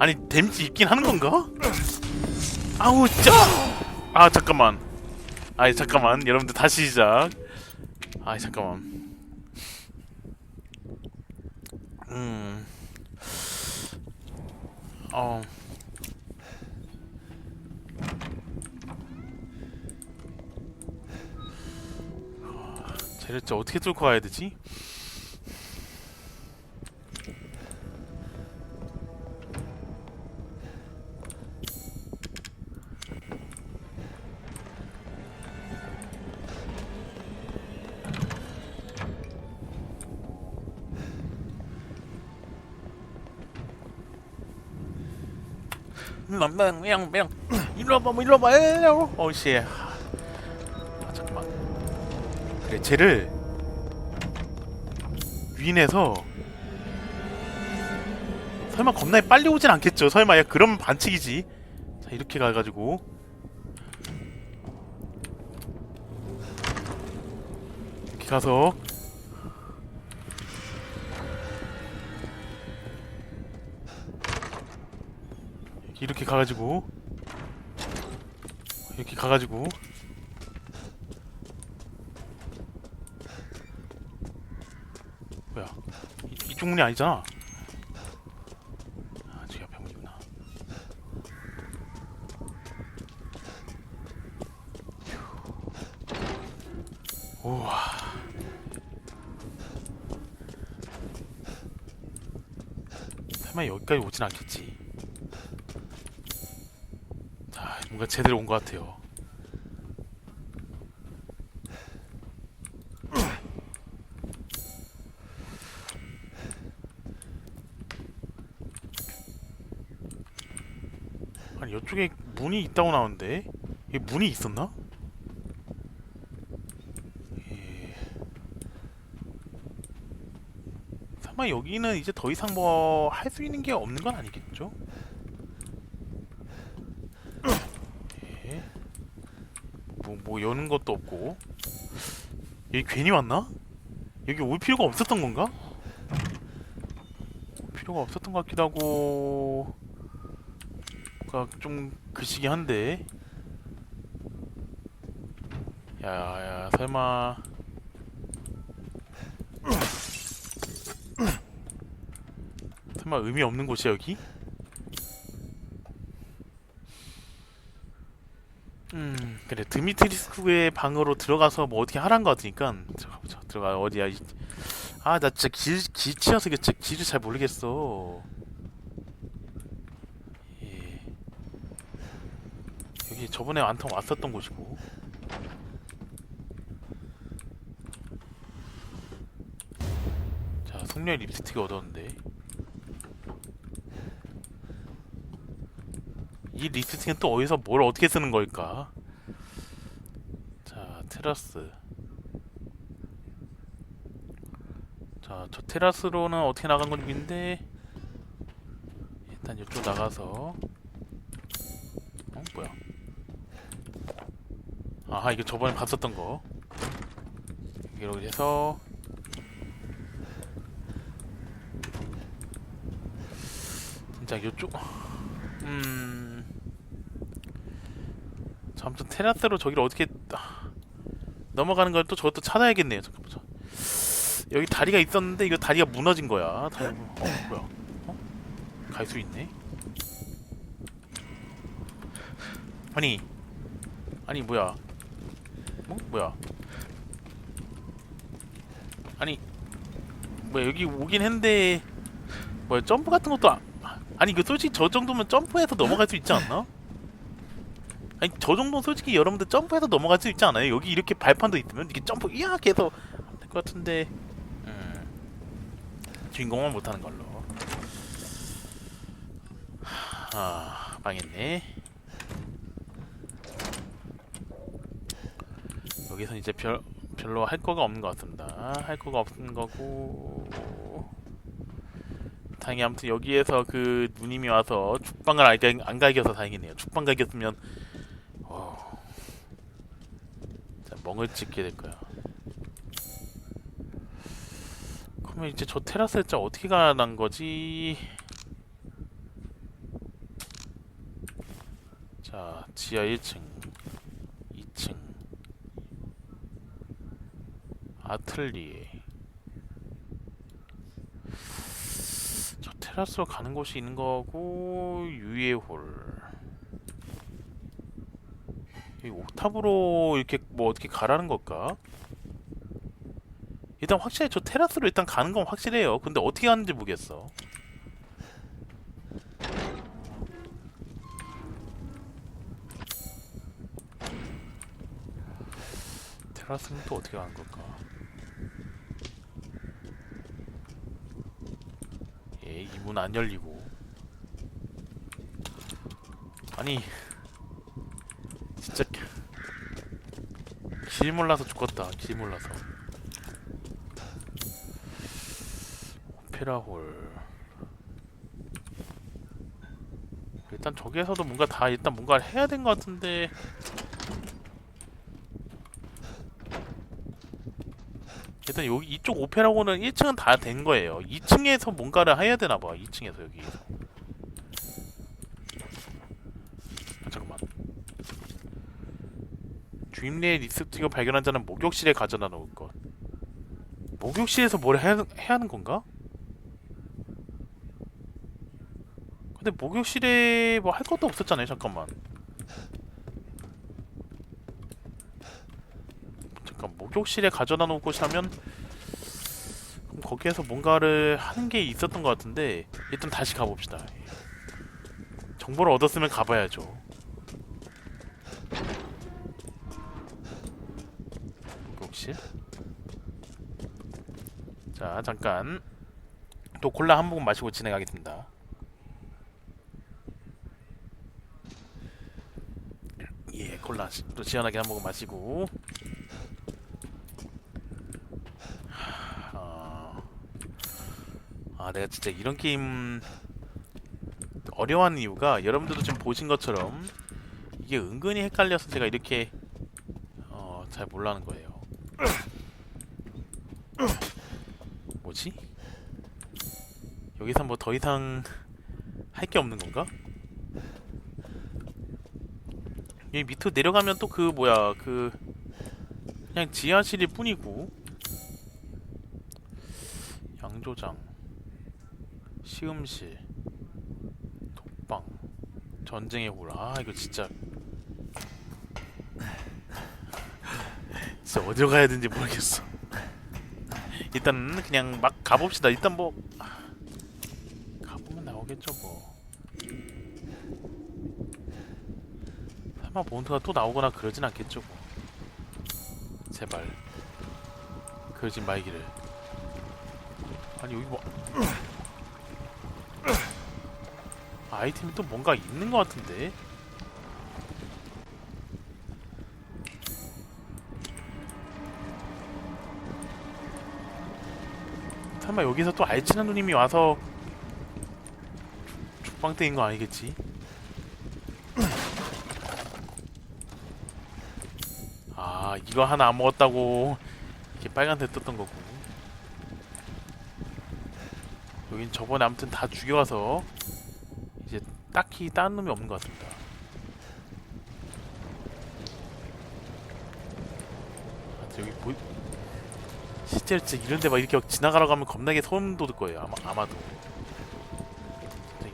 아니 데미지 있긴 하는 건가? 아우 진짜 아 잠깐만 아이 잠깐만 여러분들 다시 시작 아이 잠깐만 음 어. 쟤를 진짜 어떻게 뚫고 가야 되지? 명, 명, 명. 일로 와봐, 뭐 일로 와봐. 에요. 어씨. 아, 잠깐만. 그래, 쟤를 위인해서 설마 겁나게 빨리 오진 않겠죠. 설마 야 그럼 반칙이지. 자 이렇게 가가지고 이렇게 가서 이렇게 가가지고. 이렇게 가가지고. 뭐야? 이, 이쪽 문이 아니잖아. 아 저기 앞에 문이구나. 휴. 우와. 설마 여기까지 오진 않겠지 자 뭔가 제대로 온 것 같아요 아니 이쪽에 문이 있다고 나오는데 이게 문이 있었나? 예. 설마 여기는 이제 더 이상 뭐 할 수 있는 게 없는 건 아니겠죠? 예. 여는 것도 없고 여기 괜히 왔나? 여기 올 필요가 없었던 건가? 올 필요가 없었던 것 같기도 하고 좀 그시기 한데 야야 설마 설마 의미 없는 곳이야 여기? 음. 그래 드미트리스크의 방으로 들어가서 뭐 어떻게 하란 거 같으니까. 들어가보자 들어가 어디야 아 나 진짜 길, 길 치여서 이게 진짜 길을 잘 모르겠어. 예. 여기 저번에 안통 왔었던 곳이고. 자 속렬 립스틱 얻었는데 이 립스틱은 또 어디서 뭘 어떻게 쓰는 걸까? 자 테라스. 자 저 테라스로는 어떻게 나간 건지 모르겠는데 일단 이쪽 나가서. 어 뭐야? 아하 이거 저번에 봤었던 거. 이렇게 해서. 진짜 이쪽 음. 자, 아무튼 테라스로 저기를 어떻게 아, 넘어가는 걸 또 저것도 찾아야겠네요 잠깐만. 저- 여기 다리가 있었는데 이거 다리가 무너진 거야. 다리, 어 뭐야? 어? 갈 수 있네? 아니 아니 뭐야? 뭐 뭐야? 아니 뭐야 여기 오긴 했는데 뭐야 점프 같은 것도 안, 아니 이거 솔직히 저 정도면 점프해서 넘어갈 수 있지 않나? 아니 저 정도는 솔직히 여러분들 점프해서 넘어갈 수 있지 않아요? 여기 이렇게 발판도 있으면 이렇게 점프 이렇게 해서 될 것 같은데 음, 주인공은 못하는 걸로 아 망했네 여기서 이제 별 별로 할 거가 없는 것 같습니다. 할 거가 없는 거고 다행히 아무튼 여기에서 그 누님이 와서 죽방을 안 갈겨서 다행이네요. 죽방 갈겼으면 어, 진짜 멍을 찍게 될 거야. 그러면 이제 저 테라스 진짜 어떻게 가난 거지? 자, 지하 1층, 2층, 아틀리에. 저 테라스로 가는 곳이 있는 거고 유예홀. 이 옥탑으로 이렇게 뭐 어떻게 가라는 걸까? 일단 확실히 저 테라스로 일단 가는 건 확실해요. 근데 어떻게 가는지 모르겠어. 테라스는 또 어떻게 가는 걸까? 예, 이 문 안 열리고. 아니, 진짜 길 몰라서 죽겠다. 길 몰라서. 오페라홀. 일단 저기에서도 뭔가 다 일단 뭔가를 해야 된 것 같은데 일단 여기 이쪽 오페라홀은 1층은 다 된 거예요. 2층에서 뭔가를 해야 되나 봐. 2층에서 여기. 아, 잠깐만. 주임리의 리스틱을 발견한 자는 목욕실에 가져다 놓을 것. 목욕실에서 뭘 해야, 해야 하는 건가? 근데 목욕실에 뭐 할 것도 없었잖아요. 잠깐만. 잠깐 목욕실에 가져다 놓을 곳이라면 그럼 거기에서 뭔가를 하는 게 있었던 것 같은데 일단 다시 가봅시다. 정보를 얻었으면 가봐야죠. 목욕실. 자 잠깐 또 콜라 한 모금 마시고 진행하겠습니다. 예, 콜라 시- 또 시원하게 한 모금 마시고. 아, 아, 내가 진짜 이런 게임 어려워하는 이유가 여러분들도 지금 보신 것처럼 이게 은근히 헷갈려서 제가 이렇게 어, 잘 몰라는 거예요. 뭐지? 여기서 뭐 더 이상 할 게 없는 건가? 여기 밑으로 내려가면 또 그 뭐야 그 그냥 지하실일 뿐이고. 양조장 시음실 독방 전쟁의 홀아 이거 진짜. 진짜 어디로 가야 되는지 모르겠어. 일단 그냥 막 가봅시다. 일단 뭐 나오겠죠 뭐. 설마 몬트가 또 나오거나 그러진 않겠죠 뭐. 제발. 그러지 말기를 아니 여기 뭐. 아이템이 또 뭔가 있는 것 같은데? 설마 여기서 또 알치는 누님이 와서 때인 거 아니겠지? 아 이거 하나 안 먹었다고 이렇게 빨간색 떴던 거고. 여긴 저번에 아무튼 다 죽여와서 이제 딱히 다른 놈이 없는 것 같습니다. 아, 여기 보 실제로 진짜 이런데 막 이렇게 막 지나가라고 하면 겁나게 소름 돋을 거예요 아마, 아마도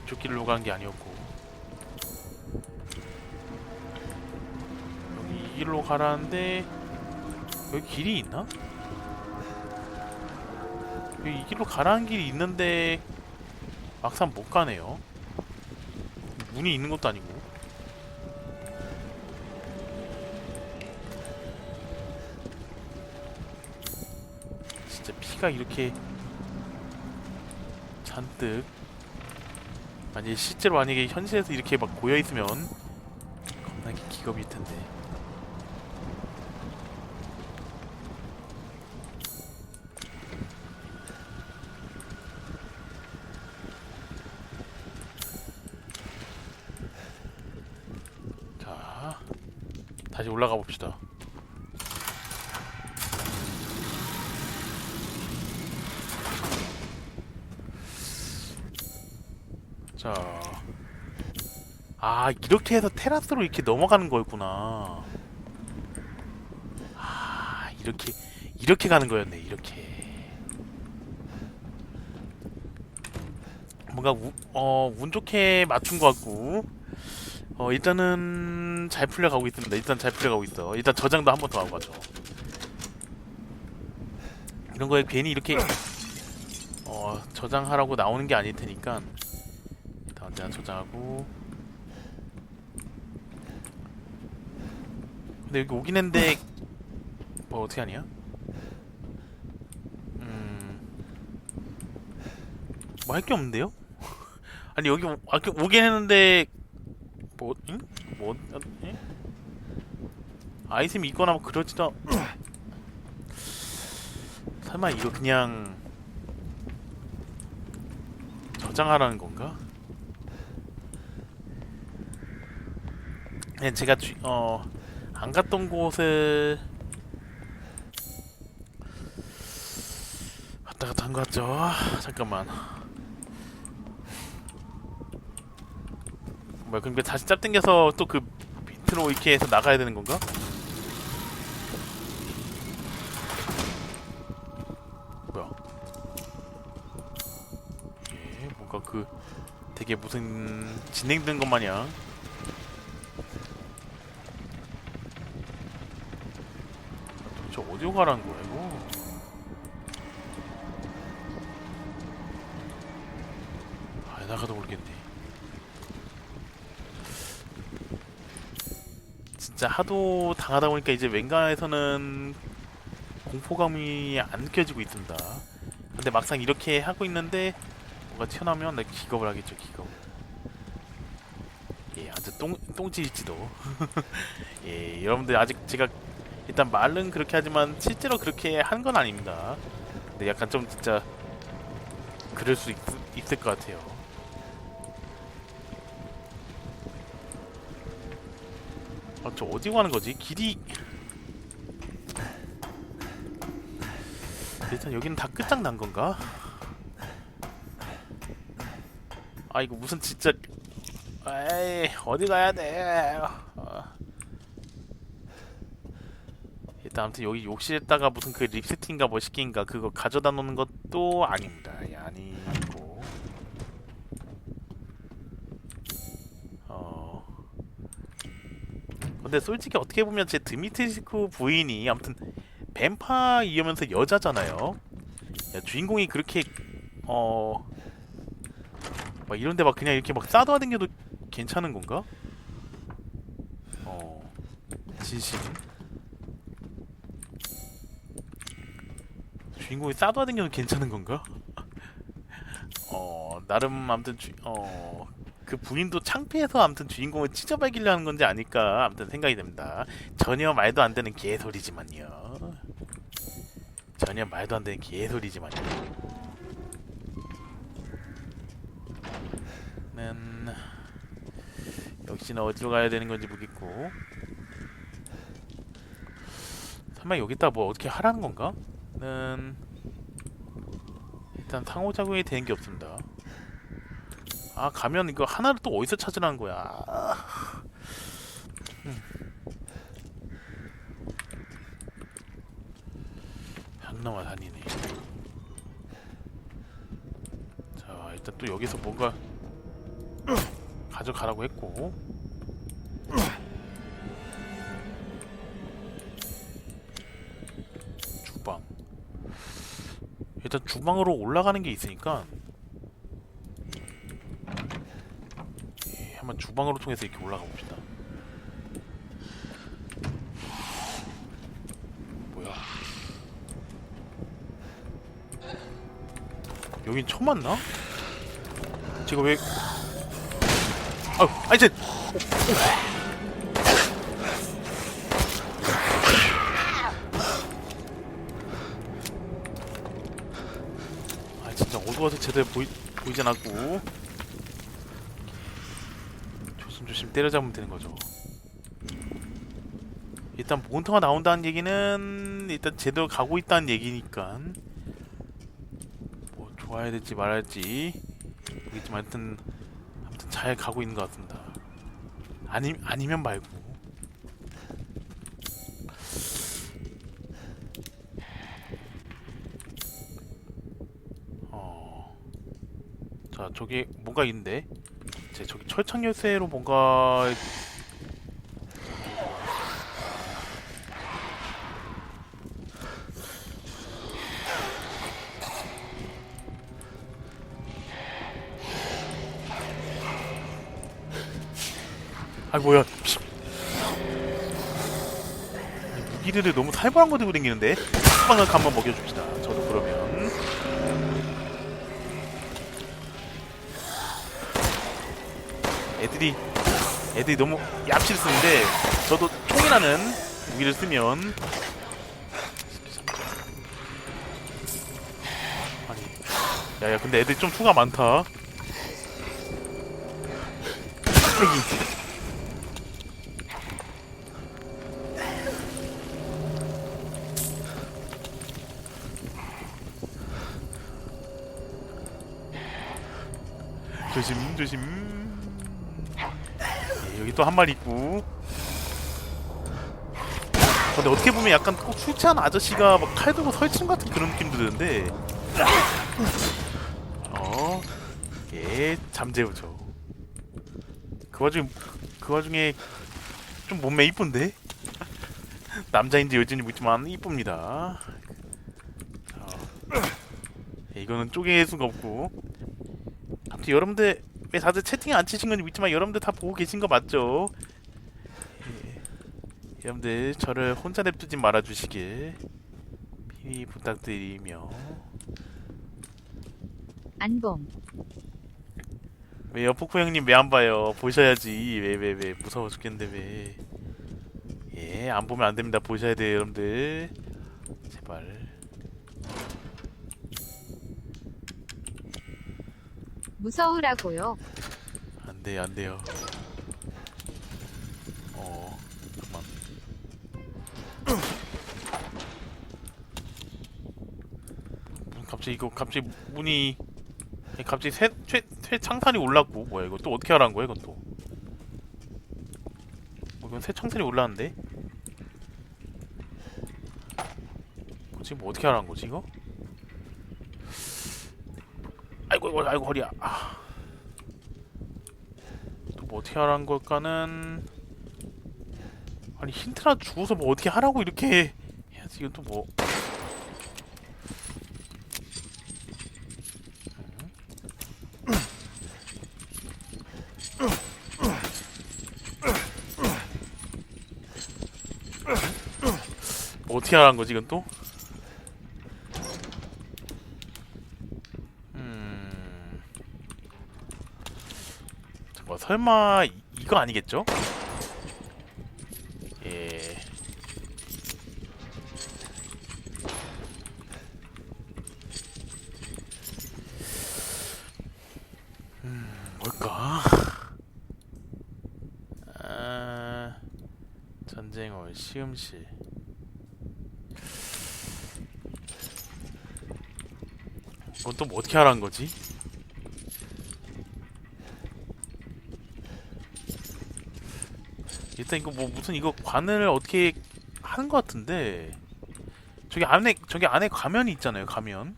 이쪽 길로 가는 게 아니었고 여기 이 길로 가라는데 여기 길이 있나? 여기 이 길로 가라는 길이 있는데 막상 못 가네요. 문이 있는 것도 아니고. 진짜 피가 이렇게 잔뜩 만약에 실제로 만약에 현실에서 이렇게 막 고여 있으면 겁나게 기겁일 텐데. 자, 다시 올라가 봅시다. 자, 아 이렇게 해서 테라스로 이렇게 넘어가는 거였구나. 아 이렇게 이렇게 가는 거였네 이렇게. 뭔가 우, 어, 운 좋게 맞춘 것 같고. 어 일단은 잘 풀려가고 있습니다. 일단 잘 풀려가고 있어. 일단 저장도 한 번 더 하고 가죠. 이런 거에 괜히 이렇게 어 저장하라고 나오는 게 아닐 테니까 일단 제가 저장하고 근데 여기 오긴 했는데 뭐 어떻게 하냐? 음... 뭐할게 없는데요? 아니 여기 오, 아, 오긴 했는데 뭐 응? 뭐 어, 예? 아이템이 있거나 뭐 그러지도 설마 이거 그냥 저장하라는 건가? 그냥 제가 주, 어, 안 갔던 곳을 갔다 갔다 한 것 같죠? 잠깐만. 뭐야, 그럼 다시 짭 당겨서 또 그 밑으로 이렇게 해서 나가야 되는 건가? 뭐야? 이게 뭔가 그 되게 무슨 진행된 것 마냥 도대체 어디로 가라는 거야 이거? 아 나가도 모르겠네. 진짜 하도 당하다 보니까 이제 웬간에서는 공포감이 안 느껴지고 있습니다. 근데 막상 이렇게 하고 있는데 뭐가 튀어나오면 나 기겁을 하겠죠 기겁. 예, 아주 똥 똥질지도. 예, 여러분들 아직 제가 일단 말은 그렇게 하지만 실제로 그렇게 한 건 아닙니다. 근데 약간 좀 진짜 그럴 수 있, 있을 것 같아요. 아, 저 어디 가는 거지? 길이 일단 여기는 다 끝장난 건가? 아 이거 무슨 진짜 에이 어디 가야 돼? 어. 일단 아무튼 여기 욕실에다가 무슨 그 립스틱인가 뭐 시킨가 그거 가져다 놓는 것도 아닙니다. 예, 아니고 어 근데 솔직히 어떻게 보면 제 드미트리스크 부인이 아무튼 뱀파이면서 여자잖아요. 야, 주인공이 그렇게 어. 막 이런데 막 그냥 이렇게 막 싸돌아다녀도 괜찮은 건가? 어. 진심. 주인공이 싸돌아다녀도 괜찮은 건가? 어 나름 아무튼 주, 어 그 부인도 창피해서 아무튼 주인공을 찢어발기려 하는 건지 아닐까 아무튼 생각이 됩니다. 전혀 말도 안 되는 개소리지만요. 전혀 말도 안 되는 개소리지만요. 는 역시나 어디로 가야 되는 건지 모르겠고 설마 여기다 뭐 어떻게 하라는 건가? 는 일단 상호작용이 되는 게 없습니다. 아 가면 이거 하나를 또 어디서 찾으라는 거야? 아. 음. 한나와 다니네. 자 일단 또 여기서 뭔가 가져가라고 했고 일단 주방으로 올라가는 게 있으니까. 예, 한번 주방으로 통해서 이렇게 올라가 봅시다. 뭐야. 여긴 처음 만나? 제가 왜? 아유, 아니 진짜 어두워서 제대로 보이 보이진 않고. 조심조심 때려잡으면 되는 거죠. 일단 몬터가 나온다는 얘기는 일단 제대로 가고 있다는 얘기니까 뭐 좋아야 될지 말아야 할지 모르겠지만 하여튼 아무튼 잘 가고 있는 것 같습니다. 아니 아니면 말고. 어. 자, 저기 뭔가 있는데. 제 저기 철창 열쇠로 뭔가 아 뭐야 씨. 이 무기들을 너무 살벌한 거 들고 다니는데 빵을 한번 먹여줍시다 애들이 애들이 너무 얍실 쓰는데 저도 총이라는 무기를 쓰면. 아니 야야 근데 애들이 좀 수가 많다. 조심 조심. 예, 여기 또 한 마리 있고. 근데 어떻게 보면 약간 꼭술 취한 아저씨가 막 칼 들고 설친 같은 그런 느낌도 드는데. 어 예 잠재우죠. 그 와중에 그 와중에 좀 몸매 이쁜데? 남자인지 여자인지 묻지만 이쁩니다. 어. 예, 이거는 쪼개일 수가 없고. 아무튼 여러분들 왜 다들 채팅에 안 치신 건지 믿지만 여러분들 다 보고 계신 거 맞죠? 예. 여러분들 저를 혼자 냅두지 말아주시길 미리 부탁드리며 안봉 왜요 포코 형님 왜 안 봐요? 보셔야지 왜 왜 왜 무서워 죽겠는데 왜? 예 안 보면 안 됩니다 보셔야 돼요 여러분들 제발 무서우라고요. 안 돼요, 안 돼요. 어, 잠깐만. 문 갑자기 이거 갑자기 문이 갑자기 새, 새, 새 창산이 올랐고 뭐야 이거 또 어떻게 하라는 거야 이건 또? 어, 이건 새 창산이 올랐는데? 이거 지금 뭐 어떻게 하라는 거지 이거? 아이고 아이고 허리야. 아. 또뭐 어떻게 하라는 걸까는 아니 힌트나 주고서 뭐 어떻게 하라고 이렇게 해야지 이건 또 뭐. 뭐 어떻게 하라는 거지 이건 또? 음. 잠깐 설마 이- 이거 아니겠죠? 예. 음, 뭘까? 아, 전쟁월 시음실. 이건 또 뭐 어떻게 하라는 거지? 일단 이거 뭐 무슨 이거 관을 어떻게 하는 것 같은데. 저기 안에 저기 안에 가면이 있잖아요 가면.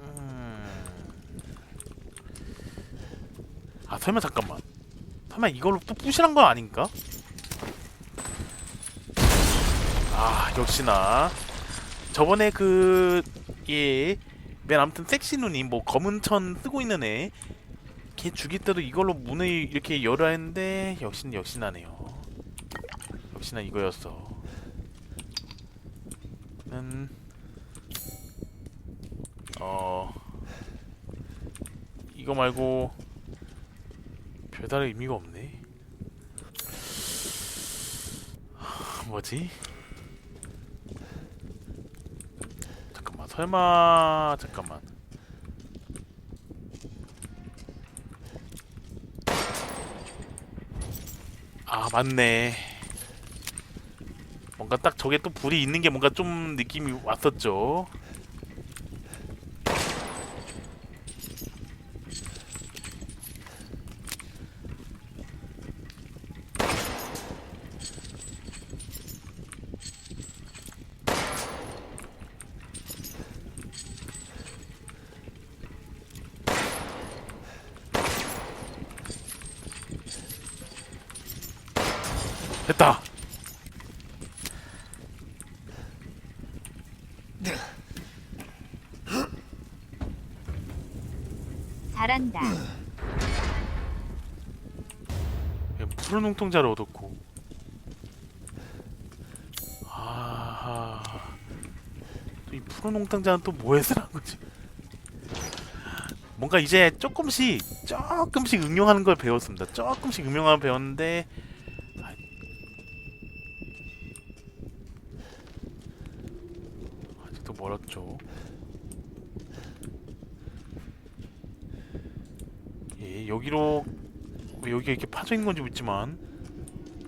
음... 아 설마 잠깐만. 설마 이걸로 또 부실한 거 아닌가? 아 역시나. 저번에 그, 예, 맨 아무튼 섹시 누님, 뭐, 검은 천 쓰고 있는 애, 걔 죽일 때도 이걸로 문을 이렇게 열어야 했는데, 역시, 역시나네요. 역시나 이거였어. 는, 어, 이거 말고, 별다른 의미가 없네. 하, 뭐지? 잠깐만 설마 잠깐만 아 맞네. 뭔가 딱 저게 또 불이 있는 게 뭔가 좀 느낌이 왔었죠 됐다. 잘한다. 눈동자를 얻었고. 아하. 또이 푸른 눈동자는 또 뭐에 쓰는 거지? 뭔가 이제 조금씩 조금씩 응용하는 걸 배웠습니다. 조금씩 응용하는 걸 배웠는데 아, 아직도 멀었죠. 예, 여기로 왜 여기가 이렇게 파져 있는 건지 묻지만.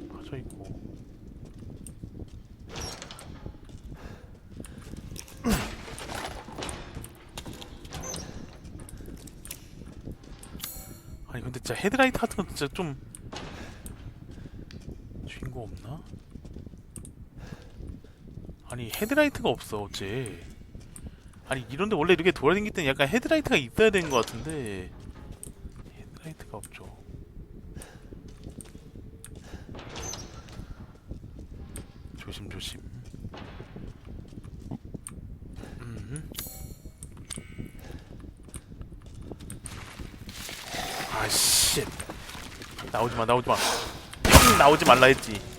파져 있고. 아니 근데 진짜 헤드라이트 같은 건 진짜 좀 주인공 없나? 아니 헤드라이트가 없어 어째. 아니 이런데 원래 이렇게 돌아다닐 때는 약간 헤드라이트가 있어야 되는 것 같은데 헤드라이트가 없죠 조심 조심. 음. 아씨. 나오지 마, 나오지 마. 형 나오지 말라 했지.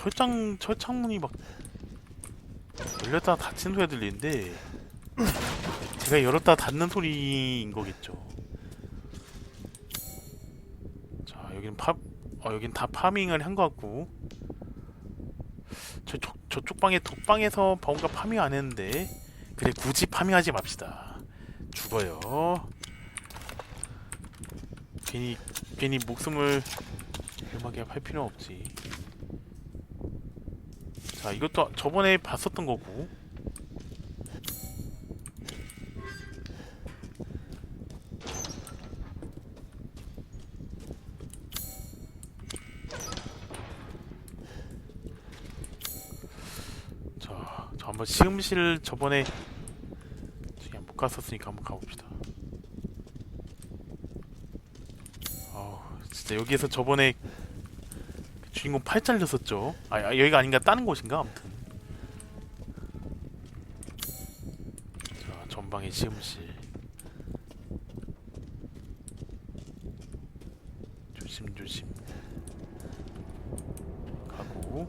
철장 철창문이 막 열렸다 닫힌 소리가 들리는데 제가 열었다 닫는 소리인 거겠죠. 자 여기는 파, 어 여긴 다 파밍을 한 것 같고 저쪽 저쪽 방에 독방에서 뭔가 파밍 안 했는데 그래 굳이 파밍하지 맙시다. 죽어요. 괜히 괜히 목숨을 위험하게 할 필요 없지. 자, 이것도 저번에 봤었던 거고. 자, 저 한번 시음실 저번에 저기 못 갔었으니까 한번 가봅시다. 아우, 진짜 여기에서 저번에 주인공 팔 잘렸었죠. 아, 아, 여기가 아닌가 다른 곳인가 아무튼. 자 전방의 시음실. 조심 조심. 가고.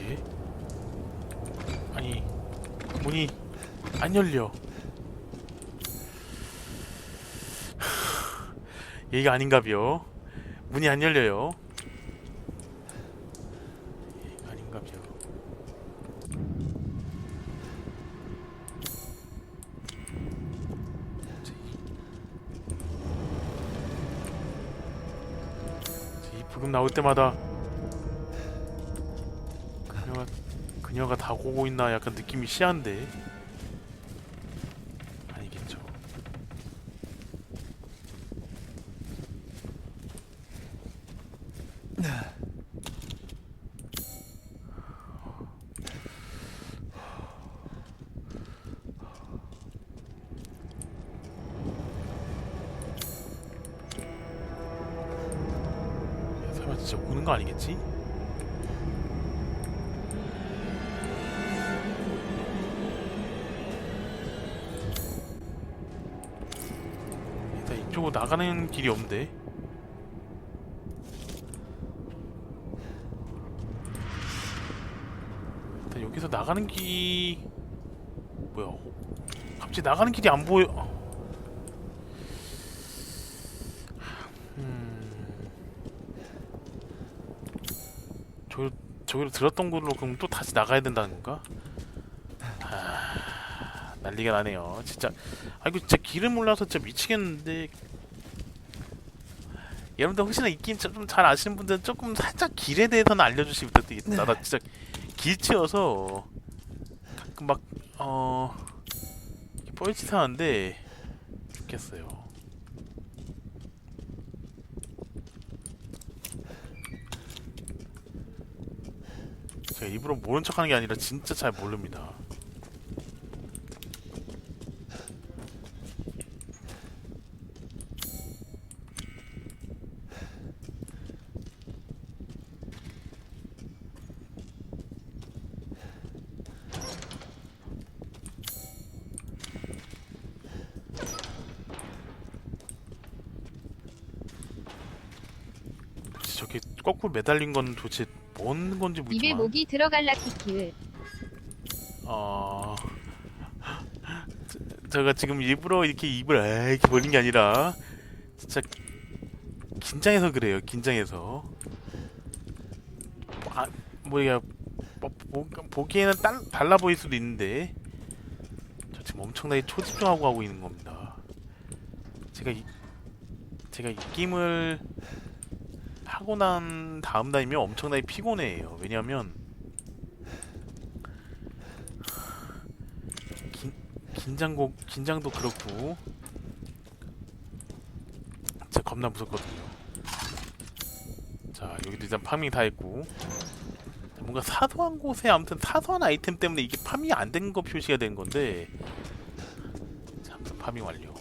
예? 아니 문이 안 열려. 얘가 아닌가벼. 문이 안 열려요. 얘가 아닌가벼. 이 부금 나올 때마다 그녀가 그녀가 다 오고 있나 약간 느낌이 시한데 나가는 길이 없는데. 일단 여기서 나가는 길 뭐야? 갑자기 나가는 길이 안 보여. 음. 저, 저기로 들었던 걸로 그럼 또 다시 나가야 된다는 건가? 아... 난리가 나네요. 진짜. 아이고 진짜 길을 몰라서 진짜 미치겠는데. 여러분들 혹시나 이 게임 좀 잘 아시는 분들은 조금 살짝 길에 대해서는 알려주시면 부탁드리겠습니다. 나 진짜 길치여서 가끔 막 어 뻘짓 하는데 죽겠어요. 제가 일부러 모른 척하는 게 아니라 진짜 잘 모릅니다. 도대체 저게 거꾸로 매달린 건 도대체 뭔 건지 입에 묻지마. 목이 들어갈라 키키을. 어... 저- 제가 지금 일부러 이렇게 입을 아 이렇게 벌린 게 아니라 진짜 긴장해서 그래요. 긴장해서. 아, 뭐야 뭐, 보, 보기에는 딸, 달라 보일 수도 있는데 저 지금 엄청나게 초집중하고 하고 있는 겁니다. 제가 이, 제가 이 게임을 하고 난 다음 날이면 엄청나게 피곤해요. 왜냐면 긴, 긴장고 긴장도 그렇고 진짜 겁나 무섭거든요. 자 여기도 일단 파밍 다 했고 자, 뭔가 사소한 곳에 아무튼 사소한 아이템 때문에 이게 파밍이 안 된 거 표시가 된 건데 자 아무튼 파밍 완료.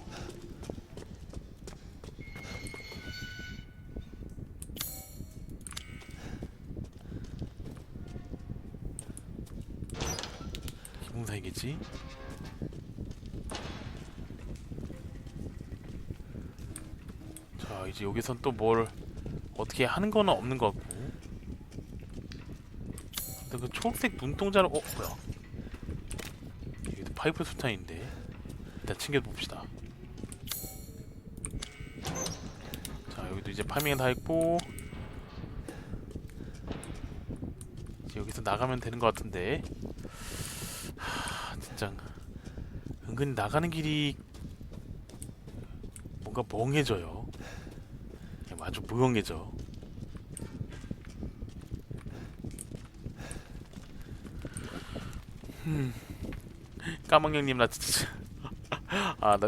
기공사이겠지? 자 이제 여기선 또 뭘 어떻게 하는 거는 없는 것 같고. 근데 그 초록색 눈동자를 어 뭐야? 이게 파이프 수탄인데. 일단 챙겨봅시다. 자 여기도 이제 파밍은 다 했고. 이제 여기서 나가면 되는 것 같은데 하, 진짜 은근히 나가는 길이 뭔가 멍해져요. 아주 무용해져. 음. 까망형님 나 진짜 아나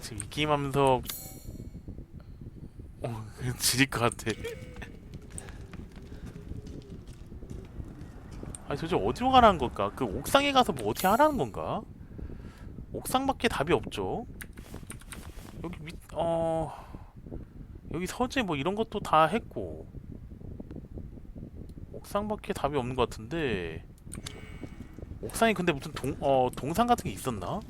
지금 이 게임 하면서 어, 지릴 것 같아. 아니 도대체 어디로 가라는 걸까? 그 옥상에 가서 뭐 어떻게 하라는 건가? 옥상밖에 답이 없죠. 여기 밑, 어 여기 서재 뭐 이런 것도 다 했고 옥상밖에 답이 없는 것 같은데 옥상에 근데 무슨 동, 어, 동상 같은 게 있었나?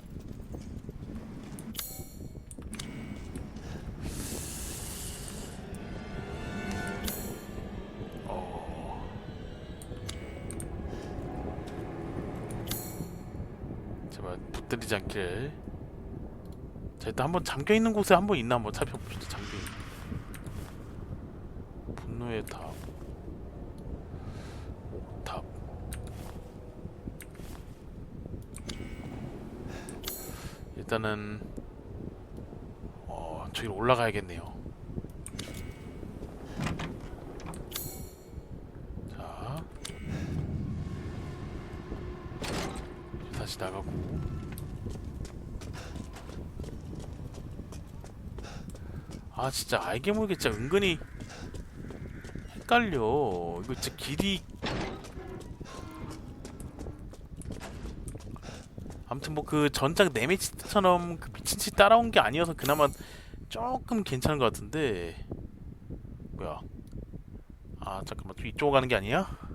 제발 붙들리지 않길. 자 일단 한번 잠겨 있는 곳에 한 번 있나 한번 살펴봅시다. 잠겨 있는. 분노의 탑. 옥탑. 일단은 어 저기로 올라가야겠네요. 자. 다시 나가고. 아 진짜 알게 모르게 진짜 은근히 헷갈려. 이거 진짜 길이. 아무튼 뭐 그 전작 네메시스처럼 그 미친 짓 따라온 게 아니어서 그나마 조금 괜찮은 것 같은데. 뭐야? 아 잠깐만. 좀 이쪽으로 가는 게 아니야?